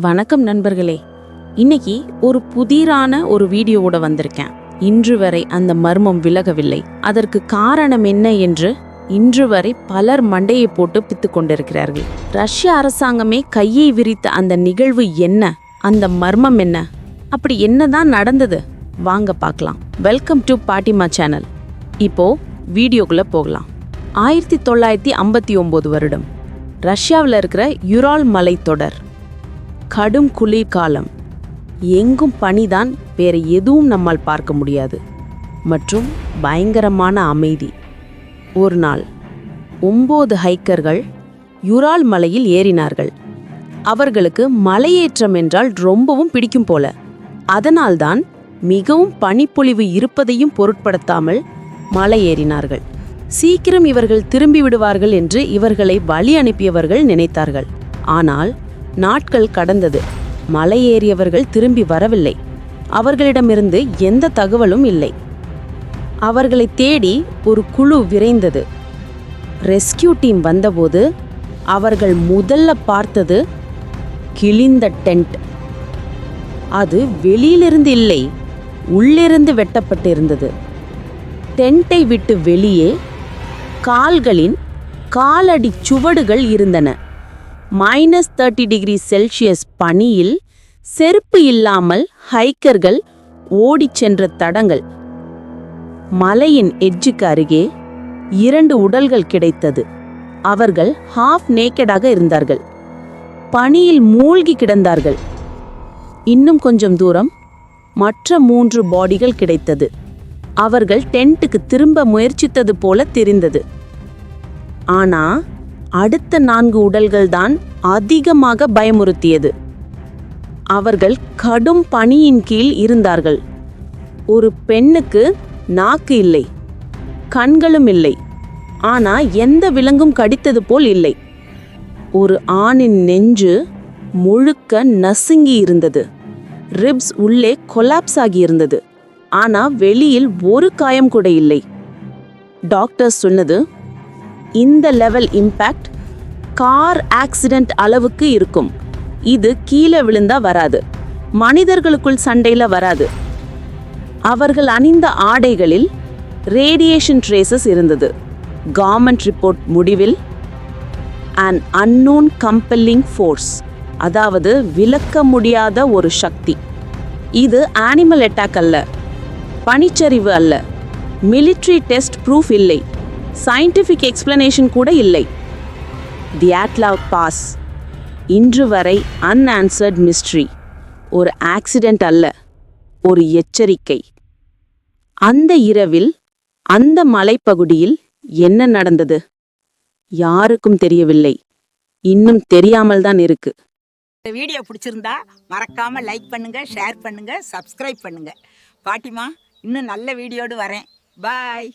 வணக்கம் நண்பர்களே. இன்னைக்கு ஒரு புதிரான ஒரு வீடியோவோட வந்திருக்கேன். இன்று வரை அந்த மர்மம் விலகவில்லை. அதற்கு காரணம் என்ன என்று இன்று வரை பலர் மண்டையை போட்டு பித்து கொண்டிருக்கிறார்கள். ரஷ்ய அரசாங்கமே கையை விரித்த அந்த நிகழ்வு என்ன? அந்த மர்மம் என்ன? அப்படி என்னதான் நடந்தது? வாங்க பார்க்கலாம். வெல்கம் டு பாட்டிமா சேனல் இப்போ வீடியோக்குள்ள போகலாம். ஆயிரத்தி தொள்ளாயிரத்தி ஐம்பத்தி ஒன்பது வருடம். ரஷ்யாவில் இருக்கிற யுரால் மலைத்தொடர். கடும் குளிர்காலம் எங்கும் பனிதான் வேற எதுவும் நம்மால் பார்க்க முடியாது. மற்றும் பயங்கரமான அமைதி. ஒரு நாள் ஒம்பது ஹைக்கர்கள் யுரால் மலையில் ஏறினார்கள். அவர்களுக்கு மலையேற்றம் என்றால் ரொம்பவும் பிடிக்கும் போல. அதனால்தான் மிகவும் பனிப்பொழிவு இருப்பதையும் பொருட்படுத்தாமல் மலை ஏறினார்கள் சீக்கிரம் இவர்கள் திரும்பி விடுவார்கள் என்று இவர்களை வழி அனுப்பியவர்கள் நினைத்தார்கள். ஆனால் நாட்கள் கடந்தது. மலை ஏறியவர்கள் திரும்பி வரவில்லை. அவர்களிடமிருந்து எந்த தகவலும் இல்லை. அவர்களை தேடி ஒரு குழு விரைந்தது. ரெஸ்கியூ டீம் வந்தபோது அவர்கள் முதல்ல பார்த்தது கிழிந்த டென்ட். அது வெளியிலிருந்து இல்லை உள்ளிருந்து வெட்டப்பட்டிருந்தது. டென்ட்டை விட்டு வெளியே கால்களின் காலடி சுவடுகள் இருந்தன. மைனஸ் தேர்ட்டி டிகிரி செல்சியஸ் பனியில் செருப்பு இல்லாமல் ஹைக்கர்கள் ஓடிச் சென்ற தடங்கள். மலையின் எட்ஜுக்கு அருகே இரண்டு உடல்கள் கிடைத்தது. அவர்கள் ஹாஃப் நேக்கடாக இருந்தார்கள். பனியில் மூழ்கி கிடந்தார்கள். இன்னும் கொஞ்சம் தூரம் மற்ற மூன்று பாடிகள் கிடைத்தது. அவர்கள் டென்ட்டுக்கு திரும்ப முயற்சித்தது போல தெரிந்தது. ஆனா அடுத்த நான்கு உடல்கள்தான் அதிகமாக பயமுறுத்தியது. அவர்கள் கடும் பனியின் கீழ் இருந்தார்கள். ஒரு பெண்ணுக்கு நாக்கு இல்லை கண்களும் இல்லை ஆனா எந்த விலங்கும் கடித்தது போல் இல்லை. ஒரு ஆணின் நெஞ்சு முழுக்க நசுங்கி இருந்தது. ரிப்ஸ் உள்ளே கொலாப்ஸ் ஆகி இருந்தது. ஆனா வெளியில் ஒரு காயம் கூட இல்லை. டாக்டர் சொன்னது இந்த லெவல் இம்பேக்ட் கார் ஆக்சிடெண்ட் அளவுக்கு இருக்கும். இது கீழே விழுந்தா வராது. மனிதர்களுக்குள் சண்டையில் வராது. அவர்கள் அணிந்த ஆடைகளில் ரேடியேஷன் ட்ரேசஸ் இருந்தது. கவர்மெண்ட் ரிப்போர்ட் முடிவில் அன் அன்னோன் கம்பெல்லிங் ஃபோர்ஸ் அதாவது விளக்க முடியாத ஒரு சக்தி. இது ஆனிமல் அட்டாக் அல்ல பனிச்சரிவு அல்ல மிலிட்ரி டெஸ்ட் ப்ரூஃப் இல்லை. சயின்டிஃபிக் எக்ஸ்பிளனேஷன் கூட இல்லை. தி ஆட்லாவ் பாஸ் இன்று வரை அன்ஆன்சர்ட் மிஸ்ட்ரி ஒரு ஆக்சிடென்ட் அல்ல ஒரு எச்சரிக்கை. அந்த இரவில் அந்த மலைப்பகுதியில் என்ன நடந்தது? யாருக்கும் தெரியவில்லை. இன்னும் தெரியாமல் தான் இருக்கு. இந்த வீடியோ பிடிச்சிருந்தா மறக்காம லைக் பண்ணுங்க ஷேர் பண்ணுங்க சப்ஸ்கிரைப் பண்ணுங்க. பாட்டிமா இன்னும் நல்ல வீடியோடு வரேன். பாய்